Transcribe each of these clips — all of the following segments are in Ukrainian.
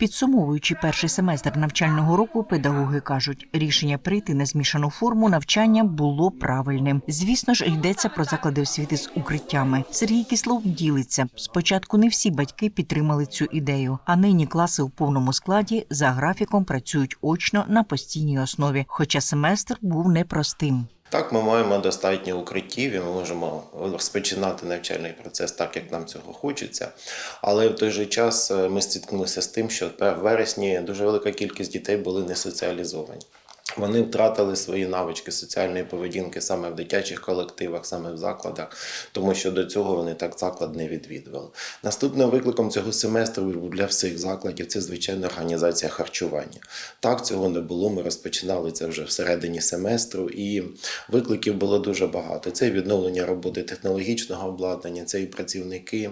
Підсумовуючи перший семестр навчального року, педагоги кажуть, рішення прийти на змішану форму навчання було правильним. Звісно ж, йдеться про заклади освіти з укриттями. Сергій Кислов ділиться. Спочатку не всі батьки підтримали цю ідею, а нині класи у повному складі за графіком працюють очно на постійній основі, хоча семестр був непростим. Так, ми маємо достатньо укриттів і ми можемо розпочинати навчальний процес так, як нам цього хочеться. Але в той же час е, ми стикнулися з тим, що в вересні дуже велика кількість дітей були не соціалізовані. Вони втратили свої навички соціальної поведінки саме в дитячих колективах, саме в закладах, тому що до цього вони так заклад не відвідували. Наступним викликом цього семестру для всіх закладів це звичайно організація харчування. Так цього не було. Ми розпочинали це вже всередині семестру, і викликів було дуже багато. Це відновлення роботи технологічного обладнання, це і працівники.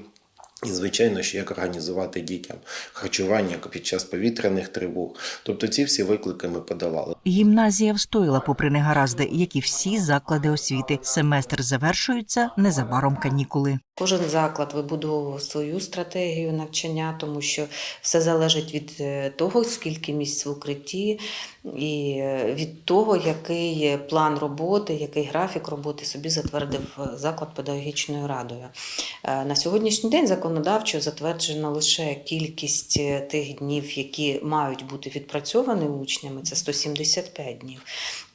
І, звичайно, що як організувати дітям харчування під час повітряних тривог. Тобто ці всі виклики ми подавали. Гімназія встояла попри негаразди, як і всі заклади освіти. Семестр завершується незабаром канікули. Кожен заклад вибудовував свою стратегію навчання, тому що все залежить від е, того, скільки місць в укритті, і е, від того, який план роботи, який графік роботи собі затвердив е, заклад педагогічною радою. На сьогоднішній день законодавчо затверджено лише кількість тих днів, які мають бути відпрацьовані учнями, це 175 днів.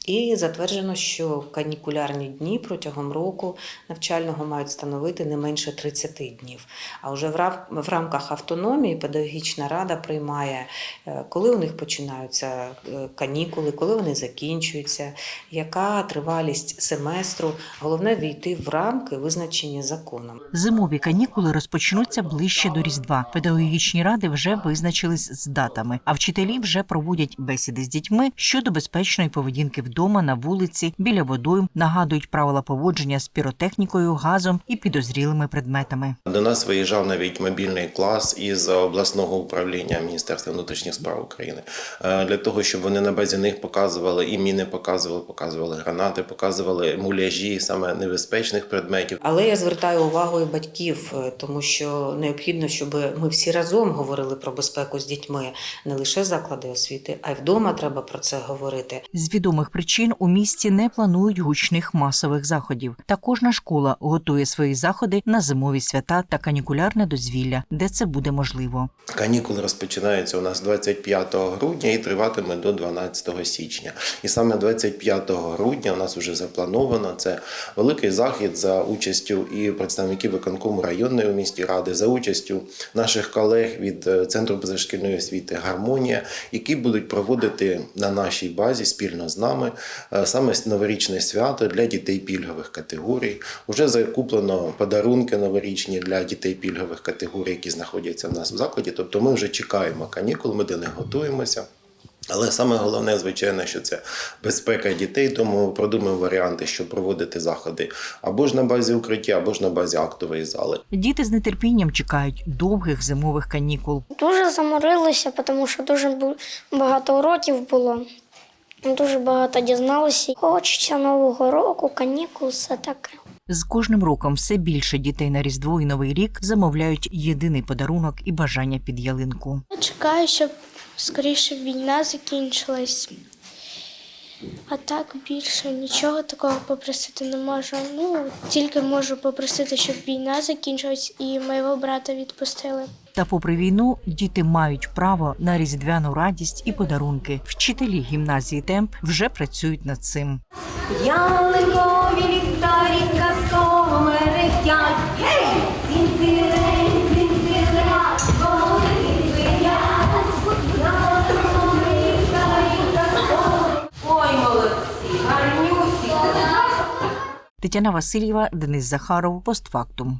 І затверджено, що канікулярні дні протягом року навчального мають становити не менше 30 днів. А вже в рамках автономії педагогічна рада приймає, е, коли у них починаються е, канікули, коли вони закінчуються, яка тривалість семестру. Головне війти в рамки, визначені законом. Зимові канікули розпочнуться ближче до Різдва. Педагогічні ради вже визначились з датами, а вчителі вже проводять бесіди з дітьми щодо безпечної поведінки вдома, на вулиці, біля водойм, нагадують правила поводження з піротехнікою, газом і підозрілими предметами. До нас виїжджав навіть мобільний клас із обласного управління Міністерства внутрішніх справ України е, для того, щоб вони на базі них показували і міни показували, показували гранати, показували муляжі саме небезпечних предметів. Але я звертаю увагу і батьків, е, тому що необхідно, щоб ми всі разом говорили про безпеку з дітьми, не лише заклади освіти, а й вдома треба про це говорити. З відомих причин у місті не планують гучних масових заходів. Та кожна школа готує свої заходи на зимові свята та канікулярне дозвілля, де це буде можливо. Канікули розпочинаються у нас 25 грудня і триватиме до 12 січня. І саме 25 грудня у нас вже заплановано це великий захід за участю і представників виконкому районної у місті ради, за участю наших колег від е, центру позашкільної освіти Гармонія, які будуть проводити на нашій базі спільно з нами саме новорічне свято для дітей пільгових категорій. Уже закуплено подарунки новорічні для дітей пільгових категорій, які знаходяться в нас в закладі. Тобто ми вже чекаємо канікул, ми до них готуємося. Але саме головне, звичайно, що це безпека дітей, тому ми продумаємо варіанти, щоб проводити заходи або ж на базі укриття, або ж на базі актової зали. Діти з нетерпінням чекають довгих зимових канікул. Дуже заморилися, тому що дуже багато уроків було. Дуже багато дізналися. Хочеться Нового року, канікул, все таке. З кожним роком все більше дітей на Різдво і Новий рік замовляють єдиний подарунок і бажання під ялинку. Я чекаю, щоб скоріше війна закінчилась. А так більше нічого такого попросити не можу. Ну, тільки можу попросити, щоб війна закінчилась і моєго брата відпустили. Та, попри війну, діти мають право на різдвяну радість і подарунки. Вчителі гімназії темп вже працюють над цим. Яликові вікторі казково мерехтять. Тетяна Васильєва, Денис Захаров, постфактум.